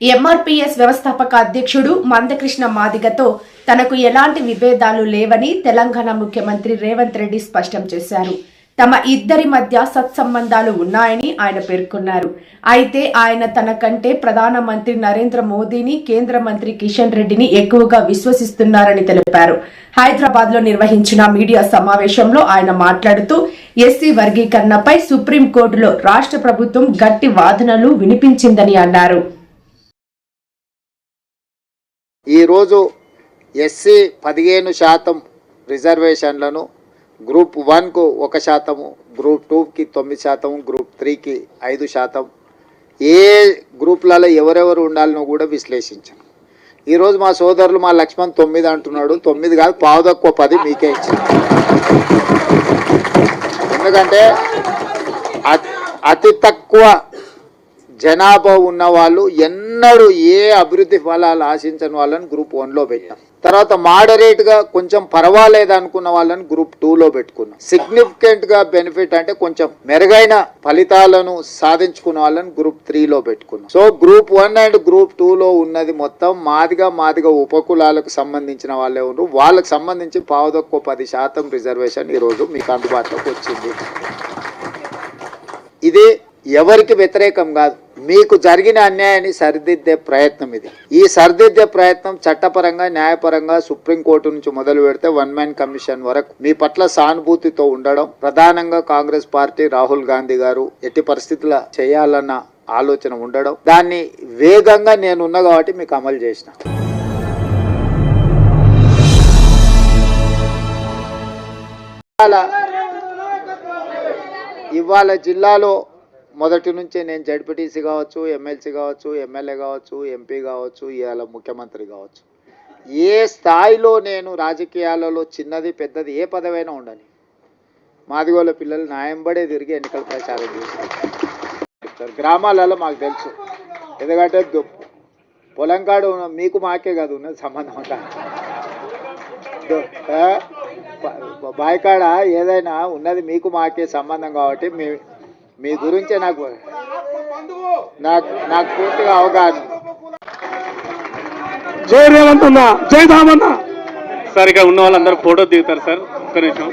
MRPS వ్యవస్థాపక అధ్యక్షుడు మందకృష్ణ మాదిగతో తనకు ఎలాంటి విభేదాలు లేవని తెలంగాణ ముఖ్యమంత్రి రేవంత్ రెడ్డి స్పష్టం చేశారు. తమ ఇద్దరి మధ్య సత్సంబంధాలు ఉన్నాయని ఆయన పేర్కొన్నారు. అయితే ఆయన తన కంటే ప్రధానమంత్రి నరేంద్ర మోదీని కేంద్ర మంత్రి కిషన్ రెడ్డిని ఎక్కువగా విశ్వసిస్తున్నారని తెలిపారు. హైదరాబాద్లో నిర్వహించిన మీడియా సమావేశంలో ఆయన మాట్లాడుతూ ఎస్సీ వర్గీకరణపై సుప్రీంకోర్టులో రాష్ట్ర ప్రభుత్వం గట్టి వాదనలు వినిపించిందని అన్నారు. ఈరోజు ఎస్సీ పదిహేను శాతం రిజర్వేషన్లను గ్రూప్ వన్కు ఒక శాతము గ్రూప్ టూకి తొమ్మిది శాతం గ్రూప్ త్రీకి ఐదు శాతం. ఏ గ్రూప్లలో ఎవరెవరు ఉండాలనో కూడా విశ్లేషించాను. ఈరోజు మా సోదరులు మా లక్ష్మణ్ తొమ్మిది అంటున్నాడు. తొమ్మిది కాదు పావు తక్కువ పది మీకే ఇచ్చింది. ఎందుకంటే అతి- అతి తక్కువ జనాభా ఉన్నవాళ్ళు వాళ్ళు ఎన్నడూ ఏ అభివృద్ధి ఫలాలు ఆశించని వాళ్ళని గ్రూప్ వన్లో పెట్టాం. తర్వాత మోడరేట్గా కొంచెం పర్వాలేదు అనుకున్న వాళ్ళని గ్రూప్ టూలో పెట్టుకున్నాం. సిగ్నిఫికెంట్గా బెనిఫిట్ అంటే కొంచెం మెరుగైన ఫలితాలను సాధించుకున్న వాళ్ళని గ్రూప్ త్రీలో పెట్టుకున్నాం. So group one and group టూలో ఉన్నది మొత్తం మాదిగా మాదిగా ఉపకులాలకు సంబంధించిన వాళ్ళే ఉన్నారు వాళ్ళకి సంబంధించి పావుదొక్క పది శాతం రిజర్వేషన్ ఈరోజు మీకు అందుబాటులోకి వచ్చింది. ఇది ఎవరికి వ్యతిరేకం కాదు. మీకు జరిగిన అన్యాయాన్ని సరిదిద్దే ప్రయత్నం ఇది. ఈ సరిదిద్దే ప్రయత్నం చట్టపరంగా న్యాయపరంగా సుప్రీంకోర్టు నుంచి మొదలు పెడితే వన్ మ్యాన్ కమిషన్ వరకు మీ పట్ల సానుభూతితో ఉండడం ప్రధానంగా కాంగ్రెస్ పార్టీ రాహుల్ గాంధీ గారు ఎట్టి పరిస్థితుల చేయాలన్న ఆలోచన ఉండడం దాన్ని వేగంగా నేనున్నా కాబట్టి మీకు అమలు చేసిన. ఇవాళ ఇవాళ జిల్లాలో మొదటి నుంచే నేను జడ్పీటీసీ కావచ్చు ఎమ్మెల్సీ కావచ్చు ఎమ్మెల్యే కావచ్చు ఎంపీ కావచ్చు ఇవాళ ముఖ్యమంత్రి కావచ్చు. ఏ స్థాయిలో నేను రాజకీయాలలో చిన్నది పెద్దది ఏ పదవైనా ఉండని. మాదిగోళ్ళ పిల్లలు నాయంబడే తిరిగి ఎన్నికల ప్రచారం చేస్తారు. గ్రామాలలో మాకు తెలుసు. ఎందుకంటే పొలం కాడు మీకు మాకే కాదు ఉన్నది సంబంధం అంతా. బాయికాడ ఏదైనా ఉన్నది మీకు మాకే సంబంధం కాబట్టి మీ మీ గురించే నాకు నాకు నాకు పూర్తిగా అవగాహన. జై రేవంత్ అన్న జై దామన్న సార్ ఇక్కడ ఉన్న వాళ్ళందరూ ఫోటో దిగుతారు సార్. ఒక్క నిమిషం.